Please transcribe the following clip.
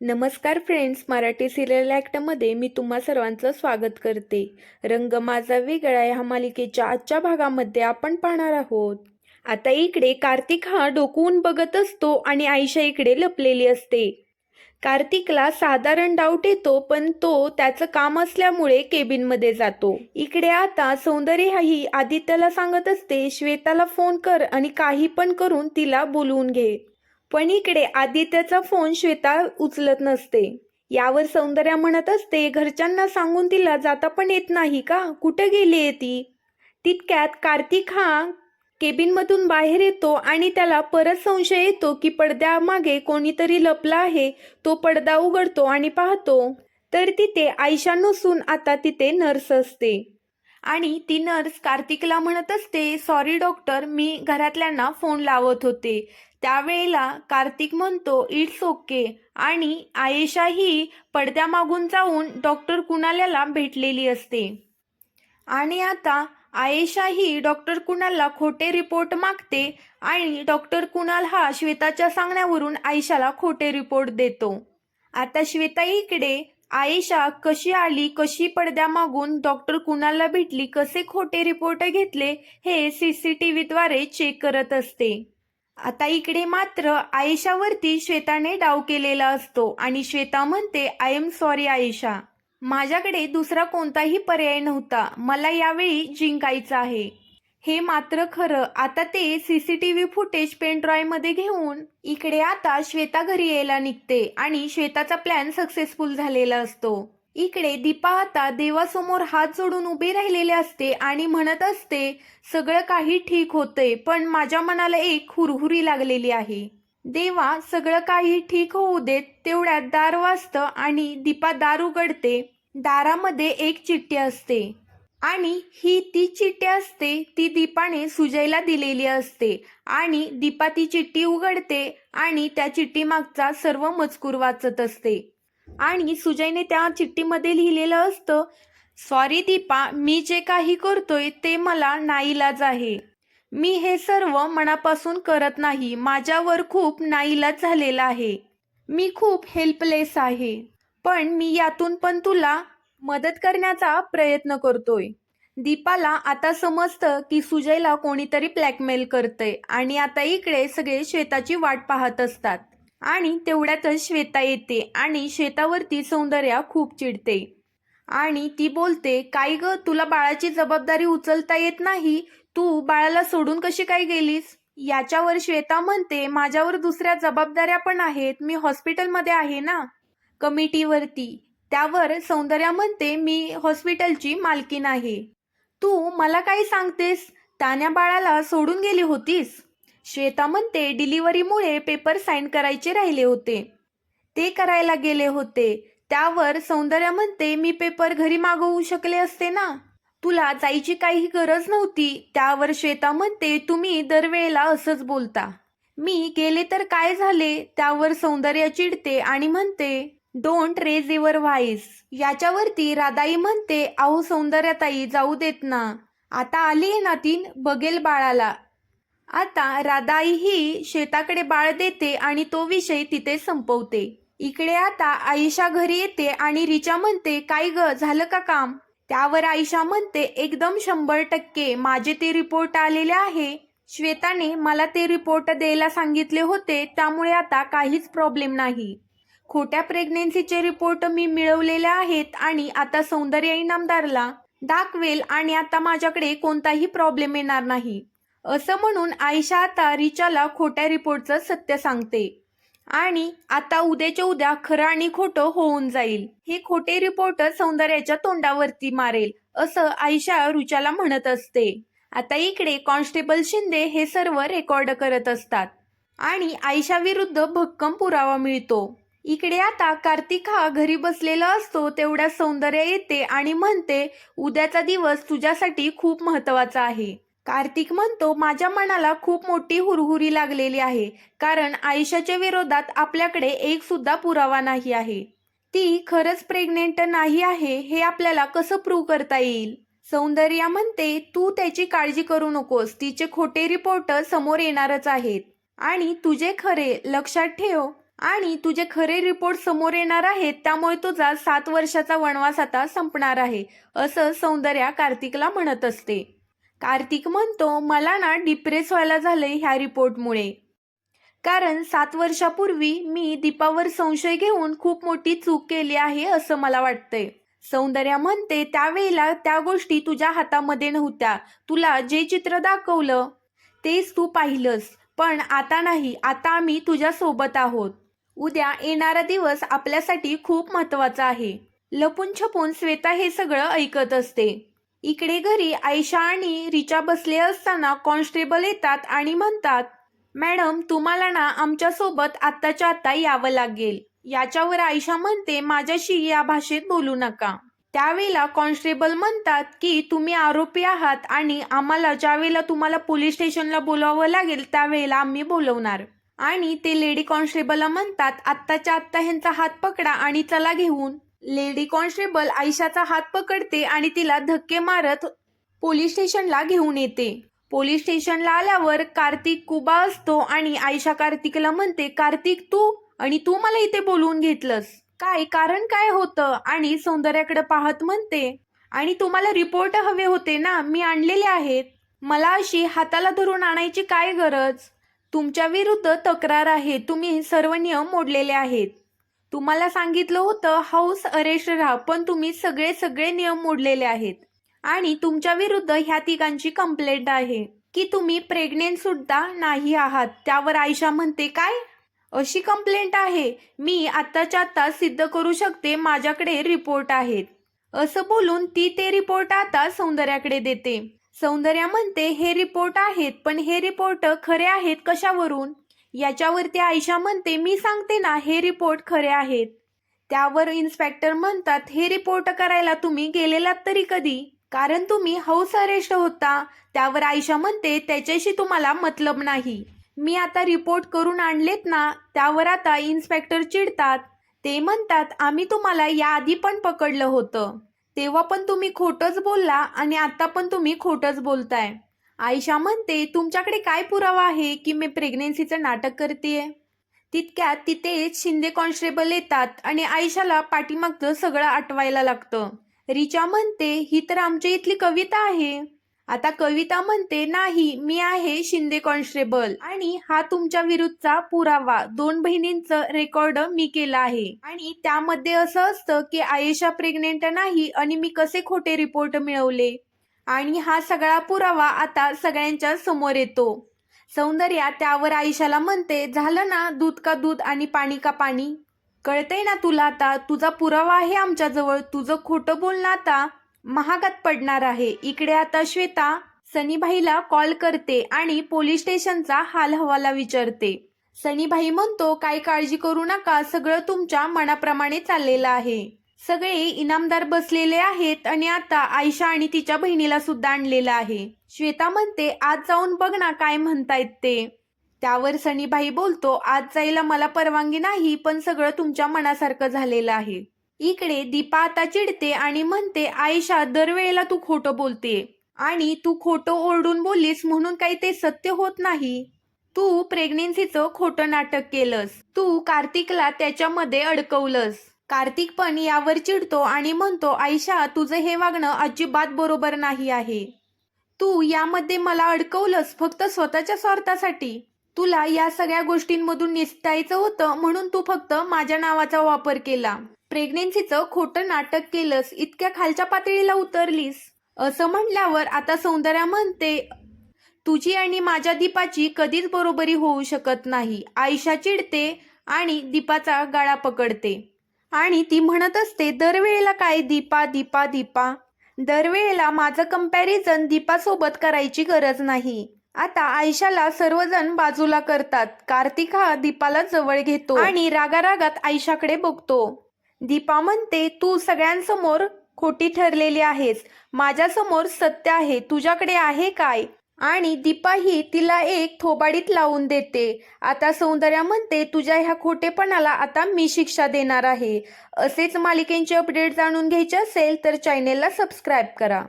नमस्कार friends Marathi serial ॲक्टमध्ये मी तुम्हा सर्वांचं स्वागत करते. रंग माझा वेगळा ह्या मालिकेच्या आजच्या भागामध्ये आपण पाहणार आहोत. आता इकडे कार्तिक हा डोकवून बघत असतो आणि आयशा इकडे लपलेली असते. कार्तिकला साधारण डाऊट येतो पण तो त्याचं काम असल्यामुळे केबिनमध्ये जातो. इकडे आता सौंदर्य ही आदित्यला सांगत असते श्वेताला फोन कर आणि काही पण करून तिला बोलवून घे. पण इकडे आदित्यचा फोन श्वेता उचलत नसते. यावर सौंदर्या म्हणत असते घरच्यांना सांगून तिला जाता पण येत नाही का? कुठे गेली आहे ती? तितक्यात कार्तिक हा केबिनमधून बाहेर येतो आणि त्याला परत संशय येतो की पडद्यामागे कोणीतरी लपला आहे. तो पडदा उघडतो आणि पाहतो. तर तिथे आयशा नसून आता तिथे नर्स असते. आणि ती नर्स कार्तिकला म्हणत असते सॉरी डॉक्टर मी घरातल्यांना फोन लावत होते. त्यावेळेला कार्तिक म्हणतो इट्स ओके आणि आयेशा ही पडद्यामागून जाऊन डॉक्टर कुणाल्याला भेटलेली असते. आणि आता आयेशा ही डॉक्टर कुणालला खोटे रिपोर्ट मागते आणि डॉक्टर कुणाल हा श्वेताच्या सांगण्यावरून आयशाला खोटे रिपोर्ट देतो. आता श्वेता इकडे आयेशा कशी आली? कशी पडद्यामागून डॉक्टर कुणालला भेटली? कसे खोटे रिपोर्ट घेतले? हे सी सी टी व्हीद्वारे चेक करत असते. आता इकडे मात्र आयेशावरती श्वेताने डाव केलेला असतो आणि श्वेता म्हणते आय एम सॉरी आयेशा. माझ्याकडे दुसरा कोणताही पर्याय नव्हता. मला यावेळी जिंकायचं आहे. हे मात्र खरं. आता ते C C T V footage pen ड्रॉयमध्ये घेऊन इकडे आता श्वेता घरी यायला निघते आणि श्वेताचा प्लॅन सक्सेसफुल झालेला असतो. इकडे दीपा आता देवासमोर हात जोडून उभी राहिलेले असते आणि म्हणत असते सगळं काही ठीक होतंय पण माझ्या मनाला एक हुरहुरी लागलेली आहे. देवा सगळं काही ठीक होऊ देत तेवढ्यात दार वाजतं आणि दीपा दार उघडते. दारामध्ये एक चिठ्ठी असते. आणि ही ती चिठ्ठी असते ती दीपाने सुजयला दिलेली असते. आणि दीपा ती चिठ्ठी उघडते आणि त्या चिठ्ठी मागचा सर्व मजकूर वाचत असते. आणि सुजयने त्या चिठ्ठीमध्ये लिहिलेलं असतं सॉरी दीपा मी जे काही करतोय ते मला नाईलाज आहे. मी हे सर्व मनापासून करत नाही. माझ्यावर खूप नाईलाज झालेला आहे. मी खूप हेल्पलेस आहे. पण मी यातून पण तुला मदत करण्याचा प्रयत्न करतोय. दीपाला आता समजतं की सुजयला कोणीतरी ब्लॅकमेल करतंय आणि आता इकडे सगळे श्वेताची वाट पाहत असतात. आणि तेवढ्यातच श्वेता येते आणि श्वेतावरती सौंदर्या खूप चिडते. आणि ती बोलते काय ग तुला बाळाची जबाबदारी उचलता येत नाही? तू बाळाला सोडून कशी काय गेलीस? याच्यावर श्वेता म्हणते माझ्यावर दुसऱ्या जबाबदाऱ्या पण आहेत. मी हॉस्पिटलमध्ये आहे ना कमिटीवरती. त्यावर सौंदर्या म्हणते मी हॉस्पिटलची मालकीन आहे. तू मला काय सांगतेस? तान्या बाळाला सोडून गेली होतीस? श्वेता म्हणते डिलिव्हरीमुळे पेपर साईन करायचे राहिले होते. ते करायला गेले होते. त्यावर सौंदर्या म्हणते मी पेपर घरी मागवू शकले असते ना? तुला जायची काही गरज नव्हती. त्यावर श्वेता म्हणते तुम्ही दरवेळेला असंच बोलता. मी गेले तर काय झाले त्यावर सौंदर्य चिडते आणि म्हणते डोंट रेज युअर व्हाईस याच्यावरती राधाई म्हणते अहो सौंदर्याताई जाऊ देत ना. आता आली आहे ना तीन बघेल बाळाला. आता राधाई ही शेताकडे बाळ देते आणि तो विषय तिथे संपवते. इकडे आता आईशा घरी येते आणि रिचा म्हणते काय ग झालं का काम? त्यावर आईशा म्हणते एकदम शंभर टक्के माझे ते रिपोर्ट आलेले आहे. श्वेताने मला ते रिपोर्ट द्यायला सांगितले होते त्यामुळे आता काहीच प्रॉब्लेम नाही. खोट्या प्रेग्नेन्सीचे रिपोर्ट मी मिळवलेले आहेत आणि आता सौंदर्य इनामदारला दाखवेल आणि आता माझ्याकडे कोणताही प्रॉब्लेम येणार नाही. असं म्हणून आयशा आता रिचाला खोट्या रिपोर्टचं सत्य सांगते. आणि आता उद्याच्या उद्या खरं आणि खोटं होऊन जाईल. हे खोटे रिपोर्ट सौंदर्याच्या तोंडावरती मारेल असं आयशा रुचाला म्हणत असते. आता इकडे कॉन्स्टेबल शिंदे हे सर्व रेकॉर्ड करत असतात. आणि आयशा विरुद्ध भक्कम पुरावा मिळतो. इकडे आता कार्तिक हा घरी बसलेला असतो तेवढ्या सौंदर्य येते आणि म्हणते उद्याचा दिवस तुझ्यासाठी खूप महत्त्वाचा आहे. कार्तिक म्हणतो माझ्या मनाला खूप मोठी हुरहुरी लागलेली आहे कारण आयुष्याच्या विरोधात आपल्याकडे एक सुद्धा पुरावा नाही आहे. ती खरंच प्रेग्नेंट नाही आहे हे आपल्याला कसं प्रूव्ह करता येईल? सौंदर्या म्हणते तू त्याची काळजी करू नकोस तिचे खोटे रिपोर्ट समोर येणारच आहेत. आणि तुझे खरे लक्षात ठेव. आणि तुझे खरे रिपोर्ट समोर येणार आहेत त्यामुळे तुझा सात वर्षाचा वनवास आता संपणार आहे असं सौंदर्या कार्तिकला म्हणत असते. कार्तिक म्हणतो मला ना डिप्रेस व्हायला झालंय ह्या रिपोर्टमुळे कारण सात वर्षापूर्वी मी दीपावर संशय घेऊन खूप मोठी चूक केली आहे असं मला वाटतंय. सौंदर्या म्हणते त्यावेळेला त्या गोष्टी तुझ्या हातामध्ये नव्हत्या. तुला जे चित्र दाखवलं तेच तू पाहिलंस. पण आता नाही आता आम्ही तुझ्या सोबत आहोत. उद्या येणारा दिवस आपल्यासाठी खूप महत्त्वाचा आहे. लपून छपून श्वेता हे सगळं ऐकत असते. इकडे घरी आयशा आणि रिचा बसले असताना कॉन्स्टेबल येतात आणि म्हणतात मॅडम तुम्हाला ना आमच्यासोबत आत्ताच्या आत्ता यावं लागेल. याच्यावर आयशा म्हणते माझ्याशी या भाषेत बोलू नका. त्यावेळेला कॉन्स्टेबल म्हणतात की तुम्ही आरोपी आहात आणि आम्हाला ज्यावेळेला तुम्हाला पोलीस स्टेशनला बोलावं लागेल त्यावेळेला आम्ही बोलवणार. आणि ते लेडी कॉन्स्टेबलला म्हणतात आत्ताच्या आत्ता ह्यांचा हात पकडा आणि चला घेऊन. लेडी कॉन्स्टेबल आयशाचा हात पकडते आणि तिला धक्के मारत पोलीस स्टेशनला घेऊन येते. पोलीस स्टेशनला आल्यावर कार्तिक कुबा असतो आणि आयशा कार्तिकला म्हणते कार्तिक तू आणि तू मला इथे बोलवून घेतलंस. काय कारण काय होतं? आणि सौंदर्याकडे पाहत म्हणते आणि तुम्हाला रिपोर्ट हवे होते ना मी आणलेले आहेत. मला अशी हाताला धरून आणायची काय गरज? तुमच्या विरुद्ध तक्रार आहे. तुम्ही सर्व नियम मोडलेले आहेत. तुम्हाला सांगितलं होतं हाऊस अरेस्ट राहा पण तुम्ही सगळे सगळे नियम मोडलेले आहेत. आणि तुमच्या विरुद्ध ह्या तिघांची कंप्लेंट आहे. की तुम्ही प्रेग्नेंट सुद्धा नाही आहात. त्यावर आयशा म्हणते काय? अशी कंप्लेंट आहे. मी आत्ताच्या आत्ता सिद्ध करू शकते माझ्याकडे रिपोर्ट आहेत. असं बोलून ती ते रिपोर्ट आता सौंदर्याकडे देते. सौंदर्या म्हणते हे रिपोर्ट आहेत पण हे रिपोर्ट खरे आहेत कशावरून? याच्यावरती आयशा म्हणते मी सांगते ना हे रिपोर्ट खरे आहेत. त्यावर इन्स्पेक्टर म्हणतात हे रिपोर्ट करायला तुम्ही गेलेलात तरी कधी? कारण तुम्ही हाऊस अरेस्ट होता. त्यावर आयशा म्हणते त्याच्याशी तुम्हाला मतलब नाही. मी आता रिपोर्ट करून आणलेत ना त्यावर आता इन्स्पेक्टर चिडतात. ते म्हणतात आम्ही तुम्हाला याआधी पण पकडलं होतं. तेव्हा पण तुम्ही खोटंच बोलला आणि आता पण तुम्ही खोटंच बोलताय. आयशा म्हणते तुमच्याकडे काय पुरावा आहे की मी प्रेग्नेन्सीचं नाटक करतेय? तितक्यात तिथे शिंदे कॉन्स्टेबल येतात आणि आयशाला पाठीमागचं सगळं आठवायला लागतं. रिचा म्हणते ही तर आमच्या इथली कविता आहे. आता कविता म्हणते नाही मी आहे शिंदे कॉन्स्टेबल आणि हा तुमच्या विरुद्धचा पुरावा. दोन बहिणींचं रेकॉर्ड मी केलं आहे. आणि त्यामध्ये असं असतं की आयशा प्रेग्नेंट नाही आणि मी कसे खोटे रिपोर्ट मिळवले? आणि हा सगळा पुरावा आता सगळ्यांच्या समोर येतो. सौंदर्या त्यावर आयुष्याला म्हणते झालं ना दूध का दूध आणि पाणी का पाणी? कळतंय ना तुला आता तुझा पुरावा आहे आमच्याजवळ तुझं खोटं बोलणं आता महागात पडणार आहे. इकडे आता श्वेता सनीभाईला कॉल करते आणि पोलीस स्टेशनचा हाल हवाला विचारते. सनीभाई म्हणतो काय काळजी करू नका सगळं तुमच्या मनाप्रमाणे चाललेलं आहे. सगळे इनामदार बसलेले आहेत आणि आता आयशा आणि तिच्या बहिणीला सुद्धा आणलेलं आहे. श्वेता म्हणते आज जाऊन बघ ना काय म्हणतायत ते. त्यावर सनीबाई बोलतो आज जायला मला परवानगी नाही पण सगळं तुमच्या मनासारखं झालेलं आहे. इकडे दीपा आता चिडते आणि म्हणते आयशा दरवेळेला तू खोटं बोलते आणि तू खोटं ओरडून बोललीस म्हणून काही ते सत्य होत नाही. तू प्रेग्नेन्सीचं खोटं नाटक केलंस. तू कार्तिकला त्याच्यामध्ये अडकवलंस. कार्तिक पण यावर चिडतो आणि म्हणतो आयशा तुझं हे वागणं अजिबात बरोबर नाही आहे. तू यामध्ये मला अडकवलंस फक्त स्वतःच्या स्वार्थासाठी. तुला या सगळ्या गोष्टींमधून निसटायचं होतं म्हणून तू फक्त माझ्या नावाचा वापर केला. प्रेग्नेन्सीचं खोटं नाटक केलंस इतक्या खालच्या पातळीला उतरलीस. असं म्हणल्यावर आता सौंदर्या म्हणते तुझी आणि माझ्या दीपाची कधीच बरोबरी होऊ शकत नाही. आयशा चिडते आणि दीपाचा गळा पकडते. आणि ती म्हणत असते दरवेळेला काय दीपा दीपा दीपा? दरवेळेला माझं कंपॅरिझन दीपासोबत करायची गरज नाही. आता आयशाला सर्वजण बाजूला करतात. कार्तिक हा दीपाला जवळ घेतो आणि रागारागात आयशाकडे बघतो. दीपा म्हणते तू सगळ्यांसमोर खोटी ठरलेली आहेस. माझ्यासमोर सत्य आहे. तुझ्याकडे आहे काय? आणि दीपाही तिला एक थोबाडीत लावून देते. आता सौंदर्या म्हणते तुझ्या ह्या खोटेपणाला आता मी शिक्षा देणार आहे. असेच मालिकेंचे अपडेट जाणून घ्यायचे असेल तर चॅनेलला सबस्क्राईब करा.